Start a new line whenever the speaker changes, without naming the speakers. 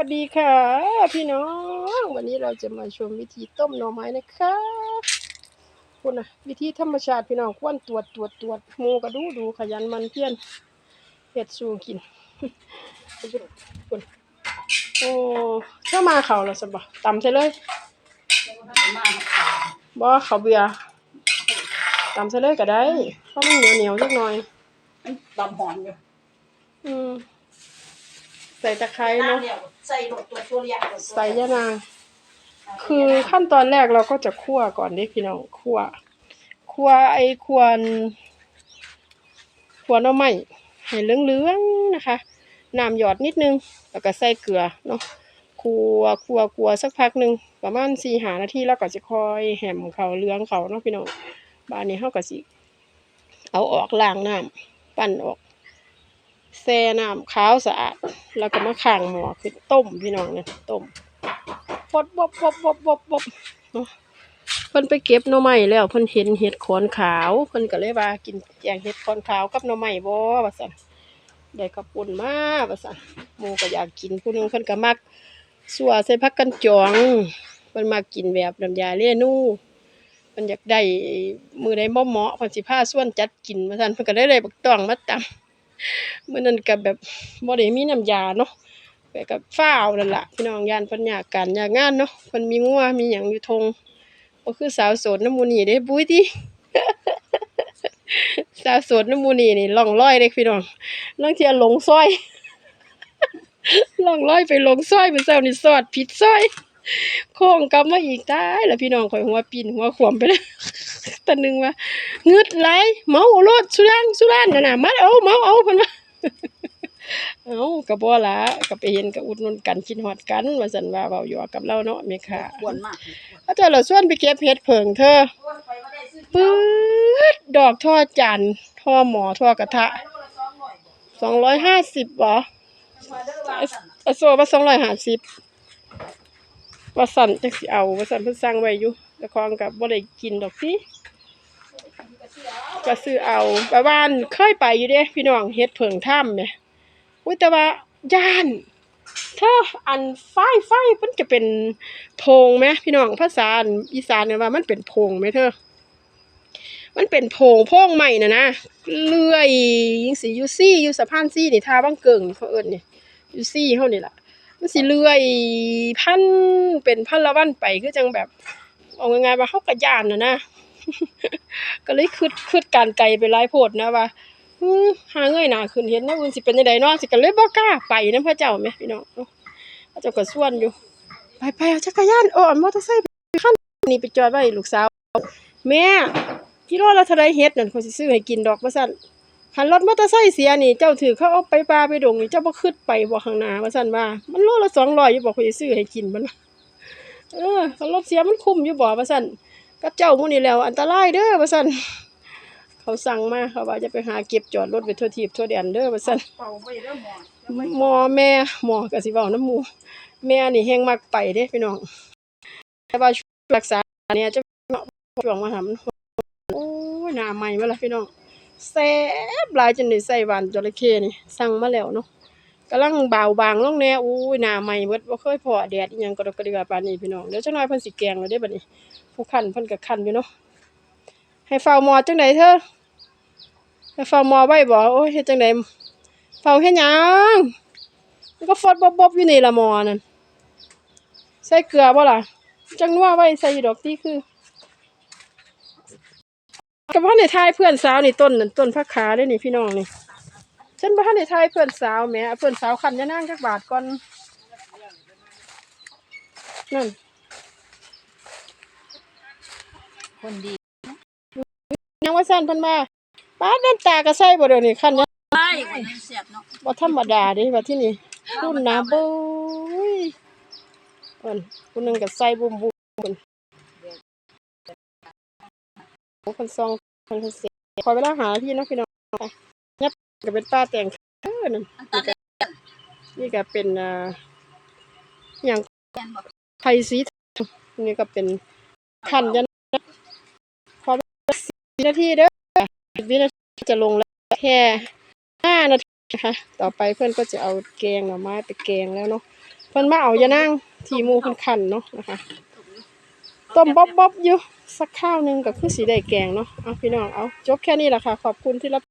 วัสดีค่ะ พี่น้อง วันนี้เราจะมาชมวิธีต้มหน่อไม้นะคะคุณนะวิธีธรรมชาติพี่น้องควนตรวจตรวจตรวจหมูกระดูดูขยันหมันเพียรเห็ดสูกินคุณโอ้ถ้ามาเขาแล้วสบะตำใช่เลยบ่เขาเบื่อตำใช่เลยก็ได้เพราะมันเหนียวเหนียวๆสักหน่อย
ดำหอนอยู่
อืมใส่ตะไคร้
น้ำ
เนาะ
เดียวใส่หลดตัวตัวเรียก
ใส่ยะนาง คือขั้นตอนแรกเราก็จะคั่วก่อนเด้พี่น้องคั่วคั่วไอ้ควรคั่วหน่อไม้ให้เหลืองๆนะคะน้ำหยอดนิดนึง แล้วก็ใส่เกลือเนาะคั่วคั่วคั่วสักพักหนึ่งประมาณสี่หานาทีแล้วก็จะคอยแหมเขาเหลืองเขาเนาะพี่น้องบ้านนี้เฮาก็สิ เอาออกล้างน้ำปั้นออก แช่น้ำขาวสะอาด แล้วก็มาข้างหม้อคือต้มพี่น้องเนี่ยต้มบดบดบดบดบดบดเพิ่นไปเก็บหน่อไม้แล้วเพิ่นเห็นเห็ดขอนขาวเพิ่นก็เลยว่ากินแกงเห็ดขอนขาวกับหน่อไม้บ่ว่าซั่นได้กระปุ่นมาว่าซั่นหมู่ก็อยากกินผู้นึงเพิ่นก็มักสัวใส่ผักกันจองเพิ่นมักกินแบบน้ำยาเรนูเพิ่นอยากได้มือใดบ่เหมาะเพิ่นสิพาส่วนจัดกินว่าซั่นเพิ่นก็เลยได้บักตองมาตำ มื้อนั้นก็แบบบ่ได้มีน้ำยาเนาะไปกับฟ้าวนั่นล่ะพี่น้องยานเพิ่นอยากการอยากงานเนาะเพิ่นมีงัวมีหยังอยู่ทงบ่คือสาวโสดน้ำมูนี่เด้บุ้ยติสาวโสดน้ำมูนี่นี่ล่องลอยเด้พี่น้องลางเที่ยหลงซอยล่องลอยไปหลงซอยเป็นเจ้านี่สอดผิดซอย โค้งกลับมาอีกตายแล้วพี่น้องข่อยหัวปีนหัวขวมไปแล้วตะนึงว่าเงืดไหลเมาเอารถสุรานสุรานนั่นน่ะมาเอาเมาเอาเพิ่นว่าเอาก็บ่ละก็ไปเห็นก็อุดหนุนกันคิดฮอดกันว่าซั่นว่าเว้าหยอกกับเราเนาะแม่ค่ะ
ควรมาก
อาจารย์เราส่วนไปเก็บเห็ดเผิงเธอปื๊ดดอกทอดจานทอหมอทอกระทะ250บ่อโซว่า250 ว่าสั่นจักสิเอาว่าสั่นเพิ่นสั่งไว้อยู่แต่ของก็บ่ได้กินดอกติก็ซื้อเอาไปบ้านเคยไปอยู่เด้พี่น้องเฮ็ดเผิงถ้ำแหมอุ้ยแต่ว่าย่านถ้าอันไฟไฟมันจะเป็นโพงไหมพี่น้องภาษารอีสานเนี่ยว่ามันเป็นโพงไหมเธอ มันเป็นโพงโพงใหม่นะนะเลื่อยยิงสียูซี่ยูสะพานซี่นี่ทาบ้างเกิงเขาเอิญนี่ยูซี่เขานี่แหละ มันสิเลื่อยพันเป็นพันละวันไปคือจังแบบเอาง่ายๆว่าเขากระยานนะนะ ก็เลยคืดคืดการไกลไปหลายโพดนะว่าหาเงยหน้าขึ้นเห็นนะมันสิเป็นจังไดเนาะสิก็เลยบ่กล้าไปนำพระเจ้าแหมพี่น้องพระเจ้าก็ส่วนอยู่ ไปไปเอาจักรยานเอาอันมอเตอร์ไซค์ไปคันนี้ไปจอดไว้ลูกสาว แม่กิโลละเท่าใดเฮ็ดนั่นเขาสิซื้อให้กินดอกว่าซั่น คันรถมอเตอร์ไซค์เสียนี่ เจ้าถือเขาเอาไปป่าไปดงนี่เจ้าบ่คิดไปบ่ข้างหน้าว่าซั่นว่า มันโลละ200อยอยู่บ่เขาสิซื้อให้กินมันเออคันรถเสียมันคุ้มอยู่บ่ว่าซั่นกับเจ้าหมู่นี่แล้วอันตรายเด้อว่าซั่นเขาสั่งมาเขาว่าจะไปหาเก็บจอดรถไปทั่วทีบทั่วแดนเด้อว่าซั่น
มหมอ
แม่หมอก็สิเว้าน้ำหมู่แม่นี่แฮงมักไปเด้พี่น้องแต่ว่าช่วงรักษาเนี่ยจะช่วงมาทำโอ้ยหน้าใหม่มาล้วพี่น้อง แซ่บหลายจนได้ใส่หวานจระเข้นี่สั่งมาแล้วเนาะกำลังเบาบางลงแน่อู้ยหน้าใหม่เบิดบ่เคยพอแดดอีหยังก็ดกกระเดือปานนี้พี่น้องเดี๋ยวจักหน่อยเพิ่นสิแกงแล้วเด้บัดนี้ ผู้คั่นเพิ่นก็คั่นอยู่เนาะให้เฝ้าหมอจังไดเธอไปเฝ้าหมอไว้บ่โอ้ยเฮ็ดจังไดเฝ้าเฮ็ดหยังมันก็ฟดบบๆอยู่นี่ละหมอนั่นใส่เกลือบ่ล่ะจังนัวไว้ใส่ดอกติคือ กับพ่อในทายเพื่อนสาวนี่ต้นนั่นต้นผักขาเด้นี่พี่น้องนี่ฉันบ่ทันได้ทายเพื่อนสาวแหมเพื่อนสาวคันยะนางจักบาทก่อนนั่น
คนดี
ยังว่าซั่นเพิ่นว่าป้าดน้ำตาก็ใส่บ่เดี๋ยวนี้คันยะ
ใช่คนนี้เสียบเนาะ
บ่ธรรมดาเด้ว่าที่นี่คุณนะบุ้ยเพิ่นผู้หนึงก็ใส่บุ้มบุ้ม เพิ่นโอ้เพิ่นซองเพิ่นเสียขอเวลาหาที่เนาะพี่น้องไปยับก็เป็นป้าแต่งเออนั่น
อันตราย
นี่ก็เป็นอ่าหยัง
แกนบอก
ไทยสีนี่ก็เป็นคันยันขอเวลา10นาทีเด้อ10วินาทีจะลงแล้วแค่5นาทีนะคะต่อไปเพื่อนก็จะเอาแกงหน่อไม้ไปแกงแล้วเนาะพพิ่นมาเอายานางที่หมู่เพิ่นคันเนาะนะคะ ต้มบ๊อบบ๊อยู่สักข้าวหนึ่งก็คือสีได้แกงเนาะเอาพี่น้องเอาจบแค่นี้แหละค่ะ ขอบคุณที่รับ